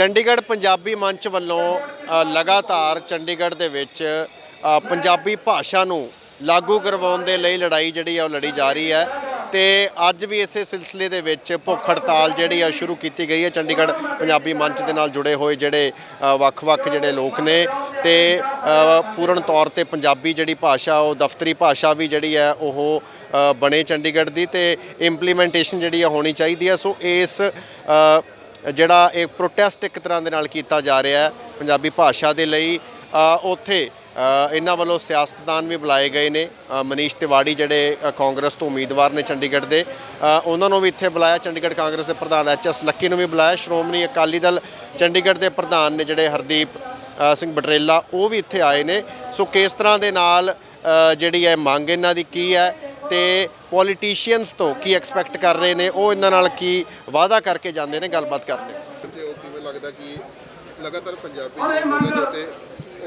ਚੰਡੀਗੜ੍ਹ ਪੰਜਾਬੀ ਮੰਚ ਵੱਲੋਂ ਲਗਾਤਾਰ ਚੰਡੀਗੜ੍ਹ ਦੇ ਵਿੱਚ ਪੰਜਾਬੀ ਭਾਸ਼ਾ ਨੂੰ ਲਾਗੂ ਕਰਵਾਉਣ ਦੇ ਲਈ ਲੜਾਈ ਜਿਹੜੀ ਆ ਉਹ ਲੜੀ ਜਾ ਰਹੀ ਹੈ ਤੇ ਅੱਜ ਵੀ ਇਸੇ ਸਿਲਸਿਲੇ ਦੇ ਵਿੱਚ ਭੁੱਖ ਹੜਤਾਲ ਜਿਹੜੀ ਆ ਸ਼ੁਰੂ ਕੀਤੀ ਗਈ ਹੈ। ਚੰਡੀਗੜ੍ਹ ਪੰਜਾਬੀ ਮੰਚ ਦੇ ਨਾਲ ਜੁੜੇ ਹੋਏ ਜਿਹੜੇ ਵੱਖ-ਵੱਖ ਜਿਹੜੇ ਲੋਕ ਨੇ ਤੇ ਪੂਰਨ ਤੌਰ ਤੇ ਪੰਜਾਬੀ ਜਿਹੜੀ ਭਾਸ਼ਾ ਉਹ ਦਫ਼ਤਰੀ ਭਾਸ਼ਾ ਵੀ ਜਿਹੜੀ ਹੈ ਉਹ ਬਣੇ ਚੰਡੀਗੜ੍ਹ ਦੀ ਤੇ ਇੰਪਲੀਮੈਂਟੇਸ਼ਨ ਜਿਹੜੀ ਆ ਹੋਣੀ ਚਾਹੀਦੀ ਹੈ। ਸੋ ਇਸ ਜਿਹੜਾ ਇਹ ਪ੍ਰੋਟੈਸਟ ਇੱਕ ਤਰ੍ਹਾਂ ਦੇ ਨਾਲ ਕੀਤਾ ਜਾ ਰਿਹਾ ਹੈ ਪੰਜਾਬੀ ਭਾਸ਼ਾ ਦੇ ਲਈ। ਉੱਥੇ ਇਹਨਾਂ ਵੱਲੋਂ ਸਿਆਸਤਦਾਨ ਵੀ ਬੁਲਾਏ ਗਏ ਨੇ। ਮਨੀਸ਼ ਤਿਵਾੜੀ ਜਿਹੜੇ ਕਾਂਗਰਸ ਤੋਂ ਉਮੀਦਵਾਰ ਨੇ ਚੰਡੀਗੜ੍ਹ ਦੇ। ਉਹਨਾਂ ਨੂੰ ਵੀ ਇੱਥੇ ਬੁਲਾਇਆ, ਚੰਡੀਗੜ੍ਹ ਕਾਂਗਰਸ ਦੇ ਪ੍ਰਧਾਨ ਐਚ ਐਸ ਲੱਕੀ ਨੂੰ ਵੀ ਬੁਲਾਇਆ। ਸ਼੍ਰੋਮਣੀ ਅਕਾਲੀ ਦਲ ਚੰਡੀਗੜ੍ਹ ਦੇ ਪ੍ਰਧਾਨ ਨੇ ਜਿਹੜੇ ਹਰਦੀਪ ਸਿੰਘ ਬਟਰੇਲਾ, ਉਹ ਵੀ ਇੱਥੇ ਆਏ ਨੇ। ਸੋ ਕਿਸ ਤਰ੍ਹਾਂ ਦੇ ਨਾਲ ਜਿਹੜੀ ਹੈ ਮੰਗ ਇਹਨਾਂ ਦੀ ਕੀ ਹੈ? ਤੇ ਪੋਲੀਟੀਸ਼ੀਅਨਸ ਤੋਂ ਕੀ ਐਕਸਪੈਕਟ ਕਰ ਰਹੇ ਨੇ ਉਹ ਇਹਨਾਂ ਨਾਲ ਕੀ ਵਾਅਦਾ ਕਰਕੇ ਜਾਂਦੇ ਨੇ ਗੱਲਬਾਤ ਕਰਦੇ ਤੇ ਉਹ ਕਿਵੇਂ ਲੱਗਦਾ ਕਿ ਲਗਾਤਾਰ ਪੰਜਾਬੀ ਜਿਹੜੇ ਬੋਲਣ ਦੇ ਉੱਤੇ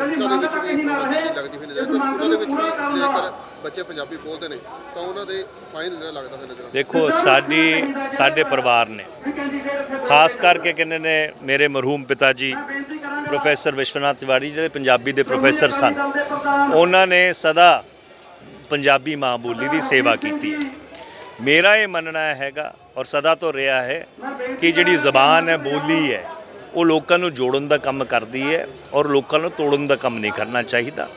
ਆਫਿਸਾਂ ਦੇ ਵਿੱਚ ਵੀ ਪਾਬੰਦੀ ਲੱਗਦੀ ਹੋਈ ਨਜ਼ਰ ਆਉਂਦੀ ਹੈ ਸਕੂਲਾਂ ਦੇ ਵਿੱਚ ਵੀ ਜੇਕਰ ਬੱਚੇ ਪੰਜਾਬੀ ਬੋਲਦੇ ਨੇ ਤਾਂ ਉਹਨਾਂ ਦੇ ਫਾਈਨ ਜਿਹੜਾ ਲੱਗਦਾ ਹੋਇਆ ਨਜ਼ਰ ਆਉਂਦਾ ਦੇਖੋ ਸਾਡੀ ਸਾਡੇ ਪਰਿਵਾਰ ਨੇ। ਖਾਸ ਕਰਕੇ ਕਿੰਨੇ ਨੇ ਮੇਰੇ ਮਰਹੂਮ ਪਿਤਾ ਜੀ ਪ੍ਰੋਫੈਸਰ ਵਿਸ਼ਵਨਾਥ ਤਿਵਾੜੀ ਜਿਹੜੇ ਪੰਜਾਬੀ ਦੇ ਪ੍ਰੋਫੈਸਰ ਸਨ ਉਹਨਾਂ ਨੇ ਸਦਾ ਪੰਜਾਬੀ ਮਾਂ ਬੋਲੀ ਦੀ ਸੇਵਾ ਕੀਤੀ। ਹੈ ਮੇਰਾ ਇਹ ਮੰਨਣਾ ਹੈਗਾ ਔਰ ਸਦਾ ਤੋਂ ਰਿਹਾ ਹੈ ਕਿ ਜਿਹੜੀ ਜ਼ਬਾਨ ਹੈ, ਬੋਲੀ ਹੈ, ਉਹ ਲੋਕਾਂ ਨੂੰ ਜੋੜਨ ਦਾ ਕੰਮ ਕਰਦੀ ਹੈ ਔਰ ਲੋਕਾਂ ਨੂੰ ਤੋੜਨ ਦਾ ਕੰਮ ਨਹੀਂ ਕਰਨਾ ਚਾਹੀਦਾ।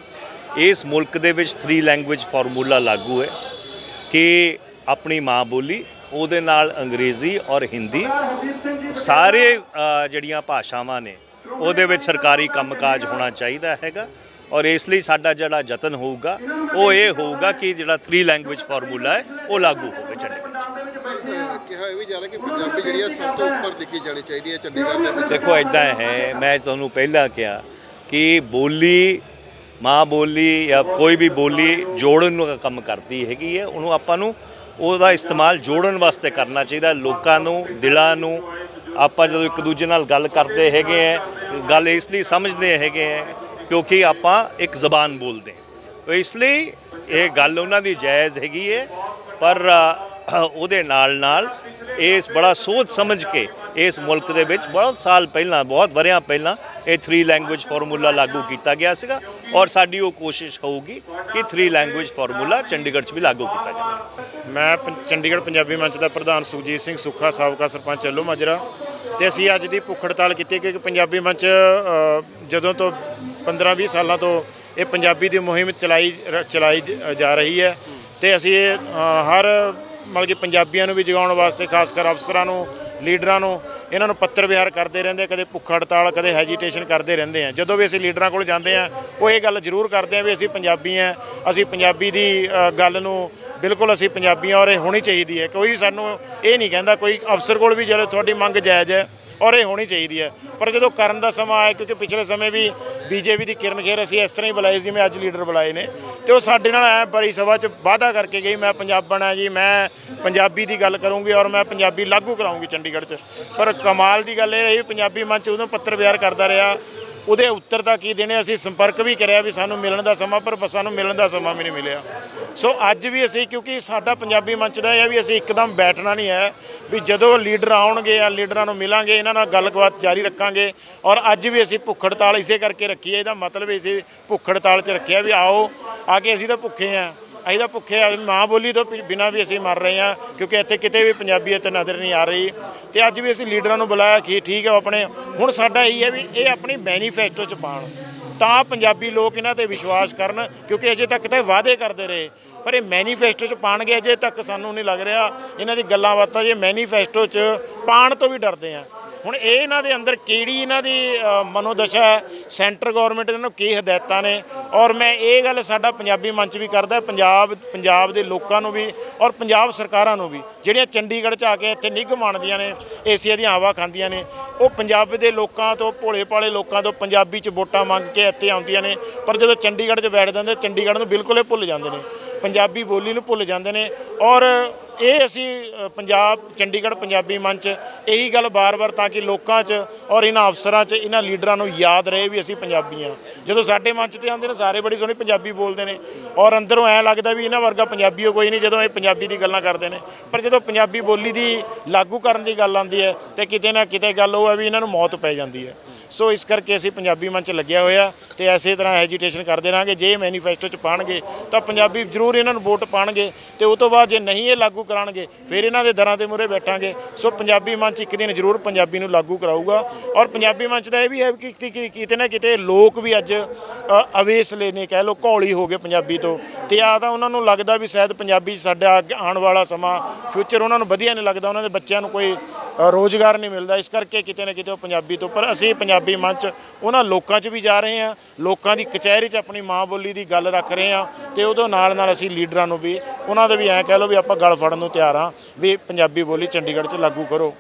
ਇਸ ਮੁਲਕ ਦੇ ਵਿੱਚ 3 ਲੈਂਗੁਏਜ ਫਾਰਮੂਲਾ ਲਾਗੂ ਹੈ ਕਿ ਆਪਣੀ ਮਾਂ ਬੋਲੀ, ਉਹਦੇ ਨਾਲ ਅੰਗਰੇਜ਼ੀ ਔਰ ਹਿੰਦੀ ਸਾਰੇ ਜਿਹੜੀਆਂ ਭਾਸ਼ਾਵਾਂ ਨੇ, ਉਹਦੇ ਵਿੱਚ ਸਰਕਾਰੀ ਕੰਮਕਾਜ ਹੋਣਾ ਚਾਹੀਦਾ ਹੈਗਾ। ਔਰ ਇਸ ਲਈ ਸਾਡਾ ਜਿਹੜਾ ਯਤਨ ਹੋਊਗਾ ਉਹ ਇਹ ਹੋਊਗਾ ਕਿ ਜਿਹੜਾ 3 ਲੈਂਗੁਏਜ ਫਾਰਮੂਲਾ ਹੈ ਉਹ ਲਾਗੂ ਹੋਵੇ ਚੰਡੀਗੜ੍ਹ 'ਚ ਕਿਹਾ ਇਹ ਵੀ ਜਾ ਰਿਹਾ ਕਿ ਪੰਜਾਬੀ ਜਿਹੜੀ ਹੈ ਸਭ ਤੋਂ ਉੱਪਰ ਲਿਖੀ ਜਾਣੀ ਚਾਹੀਦੀ ਹੈ ਚੰਡੀਗੜ੍ਹ ਦੇ ਵਿੱਚ। ਦੇਖੋ ਇਦਾਂ ਹੈ ਮੈਂ ਤੁਹਾਨੂੰ ਪਹਿਲਾਂ ਕਿਹਾ ਕਿ ਬੋਲੀ ਮਾਂ ਬੋਲੀ ਜਾਂ ਕੋਈ ਵੀ ਬੋਲੀ ਜੋੜਨ ਨੂੰ ਕੰਮ ਕਰਦੀ ਹੈਗੀ ਹੈ ਉਹਨੂੰ ਆਪਾਂ ਨੂੰ ਉਹਦਾ ਇਸਤੇਮਾਲ ਜੋੜਨ ਵਾਸਤੇ ਕਰਨਾ ਚਾਹੀਦਾ ਲੋਕਾਂ ਨੂੰ ਦਿਲਾਂ ਨੂੰ। ਆਪਾਂ ਜਦੋਂ ਇੱਕ ਦੂਜੇ ਨਾਲ ਗੱਲ ਕਰਦੇ ਹੈਗੇ ਹੈ ਗੱਲ ਇਸ ਲਈ ਸਮਝਦੇ ਹੈਗੇ ਹੈ ਕਿਉਂਕਿ ਆਪਾਂ ਇੱਕ ਜ਼ਬਾਨ ਬੋਲਦੇ ਹਾਂ। ਇਸ ਲਈ ਇਹ ਗੱਲ ਉਹਨਾਂ ਦੀ ਜਾਇਜ਼ ਹੈਗੀ ਹੈ ਪਰ ਉਹਦੇ ਨਾਲ ਨਾਲ ਇਸ ਬੜਾ ਸੋਚ ਸਮਝ ਕੇ ਇਸ ਮੁਲਕ ਦੇ ਵਿੱਚ ਬਹੁਤ ਸਾਲ ਪਹਿਲਾਂ, ਬਹੁਤ ਵਰਿਆਂ ਪਹਿਲਾਂ ਇਹ 3 ਲੈਂਗੁਏਜ ਫਾਰਮੂਲਾ ਲਾਗੂ ਕੀਤਾ ਗਿਆ ਸੀਗਾ ਔਰ ਸਾਡੀ ਉਹ ਕੋਸ਼ਿਸ਼ ਹੋਊਗੀ ਕਿ 3 ਲੈਂਗੁਏਜ ਫਾਰਮੂਲਾ ਚੰਡੀਗੜ੍ਹ 'ਚ ਵੀ ਲਾਗੂ ਕੀਤਾ ਜਾਵੇ। ਮੈਂ ਪੰ- ਚੰਡੀਗੜ੍ਹ ਪੰਜਾਬੀ ਮੰਚ ਦਾ ਪ੍ਰਧਾਨ ਸੁਖਜੀਤ ਸਿੰਘ ਸੁੱਖਾ, ਸਾਬਕਾ ਸਰਪੰਚ ਅੱਲੂ ਮਾਜਰਾ ਤੇ ਅਸੀਂ ਅੱਜ ਦੀ ਭੁੱਖ ਹੜਤਾਲ ਕੀਤੀ ਕਿਉਂਕਿ ਪੰਜਾਬੀ ਮੰਚ ਜਦੋਂ ਤੋਂ 15-20 ਸਾਲਾਂ ਤੋਂ ਇਹ ਪੰਜਾਬੀ ਦੀ ਮੁਹਿੰਮ ਚਲਾਈ ਚਲਾਈ ਜਾ ਰਹੀ ਹੈ ਤੇ ਅਸੀਂ ਇਹ, ਹਰ ਮਤਲਬ ਕਿ ਪੰਜਾਬੀਆਂ ਨੂੰ ਵੀ ਜਗਾਉਣ ਵਾਸਤੇ ਖਾਸ ਕਰ ਅਫਸਰਾਂ ਨੂੰ ਲੀਡਰਾਂ ਨੂੰ ਇਹਨਾਂ ਨੂੰ ਪੱਤਰ ਵਿਹਾਰ ਕਰਦੇ ਰਹਿੰਦੇ ਕਦੇ ਭੁੱਖ ਹੜਤਾਲ ਕਦੇ ਹੈਜੀਟੇਸ਼ਨ ਕਰਦੇ ਰਹਿੰਦੇ ਆ। ਜਦੋਂ ਵੀ ਅਸੀਂ ਲੀਡਰਾਂ ਕੋਲ ਜਾਂਦੇ ਆ ਉਹ ਇਹ ਗੱਲ ਜ਼ਰੂਰ ਕਰਦੇ ਆ ਵੀ ਅਸੀਂ ਪੰਜਾਬੀ ਆ ਅਸੀਂ ਪੰਜਾਬੀ ਦੀ ਗੱਲ ਨੂੰ ਬਿਲਕੁਲ ਅਸੀਂ ਪੰਜਾਬੀ ਪੰਜਾਬੀਆਂ ਔਰ ਇਹ ਹੋਣੀ ਚਾਹੀਦੀ ਹੈ। ਕੋਈ ਸਾਨੂੰ ਇਹ ਨਹੀਂ ਕਹਿੰਦਾ ਕੋਈ ਅਫਸਰ ਕੋਲ ਵੀ ਜਦੋਂ ਤੁਹਾਡੀ ਮੰਗ ਜਾਇਜ਼ ਹੈ ਔਰ ਇਹ ਹੋਣੀ ਚਾਹੀਦੀ ਹੈ। ਪਰ ਜਦੋਂ ਕਰਨ ਦਾ ਸਮਾਂ ਆਇਆ, ਕਿਉਂਕਿ ਪਿਛਲੇ ਸਮੇਂ ਵੀ ਬੀਜੇਪੀ ਦੀ ਕਿਰਨ ਖੇਰ ਅਸੀਂ ਇਸ ਤਰ੍ਹਾਂ ਹੀ ਬੁਲਾਈ ਜਿਵੇਂ ਅੱਜ ਲੀਡਰ ਬੁਲਾਏ ਨੇ। ਤੇ ਉਹ ਸਾਡੇ ਨਾਲ ਐ ਬੜੀ ਸਭਾ 'ਚ ਵਾਅਦਾ ਕਰਕੇ ਗਈ, ਮੈਂ ਪੰਜਾਬਣ ਆ ਜੀ, ਮੈਂ ਪੰਜਾਬੀ ਦੀ ਗੱਲ ਕਰੂੰਗੀ ਔਰ ਮੈਂ ਪੰਜਾਬੀ ਲਾਗੂ ਕਰਾਉਂਗੀ ਚੰਡੀਗੜ੍ਹ 'ਚ। ਪਰ ਕਮਾਲ ਦੀ ਗੱਲ ਇਹ ਰਹੀ, ਪੰਜਾਬੀ ਮੰਚ ਉਦੋਂ ਪੱਤਰ ਵਿਹਾਰ ਕਰਦਾ ਰਿਹਾ ਉਹਦੇ ਉੱਤਰ ਤਾਂ ਕੀ ਦੇਣੇ? ਅਸੀਂ ਸੰਪਰਕ ਵੀ ਕਰਿਆ ਵੀ ਸਾਨੂੰ ਮਿਲਣ ਦਾ ਸਮਾਂ, ਪਰ ਸਾਨੂੰ ਮਿਲਣ ਦਾ ਸਮਾਂ ਵੀ ਨਹੀਂ ਮਿਲਿਆ। ਸੋ ਅੱਜ ਵੀ ਅਸੀਂ, ਕਿਉਂਕਿ ਸਾਡਾ ਪੰਜਾਬੀ ਮੰਚ ਦਾ ਇਹ ਹੈ ਵੀ ਅਸੀਂ ਇੱਕਦਮ ਬੈਠਣਾ ਨਹੀਂ ਹੈ ਵੀ ਜਦੋਂ ਲੀਡਰ ਆਉਣਗੇ ਜਾਂ ਲੀਡਰਾਂ ਨੂੰ ਮਿਲਾਂਗੇ, ਇਹਨਾਂ ਨਾਲ ਗੱਲਬਾਤ ਜਾਰੀ ਰੱਖਾਂਗੇ। ਔਰ ਅੱਜ ਵੀ ਅਸੀਂ ਭੁੱਖ ਹੜਤਾਲ ਇਸੇ ਕਰਕੇ ਰੱਖੀ ਹੈ। ਇਹਦਾ ਮਤਲਬ ਇਹ ਭੁੱਖ ਹੜਤਾਲ 'ਚ ਰੱਖਿਆ ਵੀ ਆਓ, ਆ ਕੇ ਅਸੀਂ ਤਾਂ ਭੁੱਖੇ ਆ ਅਸੀਂ ਤਾਂ ਭੁੱਖੇ ਆ ਮਾਂ ਬੋਲੀ ਤੋਂ ਬਿ- ਵੀ ਅਸੀਂ ਮਰ ਰਹੇ ਹਾਂ, ਕਿਉਂਕਿ ਇੱਥੇ ਕਿਤੇ ਵੀ ਪੰਜਾਬੀਅਤ ਨਜ਼ਰ ਨਹੀਂ ਆ ਰਹੀ। ਤੇ ਅੱਜ ਵੀ ਅਸੀਂ ਲੀਡਰਾਂ ਨੂੰ ਬੁਲਾਇਆ ਕਿ ਠੀਕ ਹੈ ਉਹ ਆਪਣੇ, ਹੁਣ ਸਾਡਾ ਇਹੀ ਹੈ ਵੀ ਇਹ ਆਪਣੀ ਮੈਨੀਫੈਸਟੋ 'ਚ ਪਾਣ ਤਾਂ ਪੰਜਾਬੀ ਲੋਕ ਇਹਨਾਂ ਤੇ ਵਿਸ਼ਵਾਸ ਕਰਨ, ਕਿਉਂਕਿ ਅਜੇ ਤੱਕ ਤਾਂ ਵਾਅਦੇ ਕਰਦੇ ਰਹੇ। ਪਰ ਇਹ ਮੈਨੀਫੈਸਟੋ 'ਚ ਪਾਣਗੇ, ਅਜੇ ਤੱਕ ਸਾਨੂੰ ਨਹੀਂ ਲੱਗ ਰਿਹਾ ਇਹਨਾਂ ਦੀ ਗੱਲਾਂ ਬਾਤਾਂ, ਜੇ ਮੈਨੀਫੈਸਟੋ 'ਚ ਪਾਣ ਤੋਂ ਵੀ ਡਰਦੇ ਆ। ਹੁਣ ਇਹ ਇਹਨਾਂ ਦੇ ਅੰਦਰ ਕਿਹੜੀ ਇਹਨਾਂ ਦੀ ਮਨੋਦਸ਼ਾ ਹੈ? ਸੈਂਟਰ ਗਵਰਨਮੈਂਟ ਇਹਨਾਂ ਨੂੰ ਕੀ ਹਦਾਇਤਾਂ ਨੇ? ਔਰ ਮੈਂ ਇਹ ਗੱਲ ਸਾਡਾ ਪੰਜਾਬੀ ਮੰਚ ਵੀ ਕਰਦਾ, ਪੰਜਾਬ ਪੰਜਾਬ ਦੇ ਲੋਕਾਂ ਨੂੰ ਵੀ ਔਰ ਪੰਜਾਬ ਸਰਕਾਰਾਂ ਨੂੰ ਵੀ, ਜਿਹੜੀਆਂ ਚੰਡੀਗੜ੍ਹ 'ਚ ਆ ਕੇ ਇੱਥੇ ਨਿੱਘ ਮਾਣਦੀਆਂ ਨੇ, ਏਸੀਆ ਦੀਆਂ ਹਵਾ ਖਾਂਦੀਆਂ ਨੇ, ਉਹ ਪੰਜਾਬ ਦੇ ਲੋਕਾਂ ਤੋਂ, ਭੋਲੇ ਭਾਲੇ ਲੋਕਾਂ ਤੋਂ ਪੰਜਾਬੀ 'ਚ ਵੋਟਾਂ ਮੰਗ ਕੇ ਇੱਥੇ ਆਉਂਦੀਆਂ ਨੇ, ਪਰ ਜਦੋਂ ਚੰਡੀਗੜ੍ਹ 'ਚ ਬੈਠ ਜਾਂਦੇ, ਚੰਡੀਗੜ੍ਹ ਨੂੰ ਬਿਲਕੁਲ ਹੀ ਭੁੱਲ ਜਾਂਦੇ ਨੇ, ਪੰਜਾਬੀ ਬੋਲੀ ਨੂੰ ਭੁੱਲ ਜਾਂਦੇ ਨੇ ਔਰ ਇਹ ਅਸੀਂ ਪੰਜਾਬ, ਚੰਡੀਗੜ੍ਹ ਪੰਜਾਬੀ ਮੰਚ ਇਹੀ ਗੱਲ ਬਾਰ-ਬਾਰ ਤਾਂ ਕਿ ਲੋਕਾਂ 'ਚ ਔਰ ਇਹਨਾਂ ਅਫਸਰਾਂ 'ਚ, ਇਹਨਾਂ ਲੀਡਰਾਂ ਨੂੰ ਯਾਦ ਰਹੇ ਵੀ ਅਸੀਂ ਪੰਜਾਬੀ ਹਾਂ। ਜਦੋਂ ਸਾਡੇ ਮੰਚ ਤੇ ਆਉਂਦੇ ਨੇ, ਸਾਰੇ ਬੜੀ ਸੋਹਣੀ ਪੰਜਾਬੀ ਬੋਲਦੇ ਨੇ ਔਰ ਅੰਦਰੋਂ ਐ ਲੱਗਦਾ ਵੀ ਇਹਨਾਂ ਵਰਗਾ ਪੰਜਾਬੀ ਓ ਕੋਈ ਨਹੀਂ ਜਦੋਂ ਇਹ ਪੰਜਾਬੀ ਦੀ ਗੱਲਾਂ ਕਰਦੇ ਨੇ। ਪਰ ਜਦੋਂ ਪੰਜਾਬੀ ਬੋਲੀ ਦੀ ਲਾਗੂ ਕਰਨ ਦੀ ਗੱਲ ਆਉਂਦੀ ਹੈ ਤੇ ਕਿਤੇ ਨਾ ਕਿਤੇ ਗੱਲ ਉਹ ਹੈ ਵੀ ਇਹਨਾਂ ਨੂੰ ਮੌਤ ਪੈ ਜਾਂਦੀ ਹੈ। ਸੋ ਇਸ ਕਰਕੇ ਅਸੀਂ ਪੰਜਾਬੀ ਮੰਚ ਲੱਗਿਆ ਹੋਇਆ ਤੇ ਐਸੇ ਤਰ੍ਹਾਂ ਐਜੀਟੇਸ਼ਨ ਕਰਦੇ ਰਹਾਂਗੇ। ਜੇ ਇਹ ਮੈਨੀਫੈਸਟੋ 'ਚ ਪਾਣਗੇ ਤਾਂ ਪੰਜਾਬੀ ਜ਼ਰੂਰ ਇਹਨਾਂ ਨੂੰ ਵੋਟ ਪਾਣਗੇ ਤੇ ਉਸ ਤੋਂ ਬਾਅਦ ਜੇ ਨਹੀਂ ਇਹ ਲਾਗੂ ਕਰਾਣਗੇ ਫਿਰ ਇਹਨਾਂ ਦੇ ਦਰਾਂ ਦੇ ਮੂਹਰੇ ਬੈਠਾਂਗੇ। ਸੋ ਪੰਜਾਬੀ ਮੰਚ ਇੱਕ ਦਿਨ ਜ਼ਰੂਰ ਪੰਜਾਬੀ ਨੂੰ ਲਾਗੂ ਕਰਾਊਗਾ। ਔਰ ਪੰਜਾਬੀ ਮੰਚ ਦਾ ਇਹ ਵੀ ਹੈ ਕਿ ਕਿਤੇ ਨਾ ਕਿਤੇ ਲੋਕ ਵੀ ਅੱਜ ਅ, ਅਵੇਸਲੇ ਨੇ ਕਹਿ ਲੋ ਘੌਲੀ ਹੋ ਗਏ ਪੰਜਾਬੀ ਤੋਂ। ਤੇ ਆ ਤਾਂ ਉਹਨਾਂ ਨੂੰ ਲੱਗਦਾ ਵੀ ਸ਼ਾਇਦ ਪੰਜਾਬੀ ਸਾਡਾ ਅੱਗੇ ਆਉਣ ਵਾਲਾ ਸਮਾਂ ਫਿਊਚਰ ਉਹਨਾਂ ਨੂੰ ਵਧੀਆ ਨਹੀਂ ਲੱਗਦਾ ਉਹਨਾਂ ਦੇ ਬੱਚਿਆਂ ਨੂੰ ਕੋਈ ਰੋਜ਼ਗਾਰ ਨਹੀਂ ਮਿਲਦਾ। ਇਸ ਕਰਕੇ ਕਿਤੇ ਨਾ ਕਿਤੇ ਉਹ ਪੰਜਾਬੀ ਤੋਂ, ਪਰ ਅਸੀਂ ਪੰਜਾਬੀ ਮੰਚ ਉਹਨਾਂ ਲੋਕਾਂ 'ਚ ਵੀ ਜਾ ਰਹੇ ਹਾਂ, ਲੋਕਾਂ ਦੀ ਕਚਹਿਰੀ 'ਚ ਆਪਣੀ ਮਾਂ ਬੋਲੀ ਦੀ ਗੱਲ ਰੱਖ ਰਹੇ ਹਾਂ ਤੇ ਉਦੋਂ ਨਾਲ ਨਾਲ ਅਸੀਂ ਲੀਡਰਾਂ ਨੂੰ ਵੀ, ਉਹਨਾਂ ਦੇ ਵੀ ਐਂ ਕਹਿ ਲਓ ਵੀ ਆਪਾਂ ਗਲ ਫੜਨ ਨੂੰ ਤਿਆਰ ਹਾਂ, ਵੀ ਪੰਜਾਬੀ ਬੋਲੀ ਚੰਡੀਗੜ੍ਹ 'ਚ ਲਾਗੂ ਕਰੋ।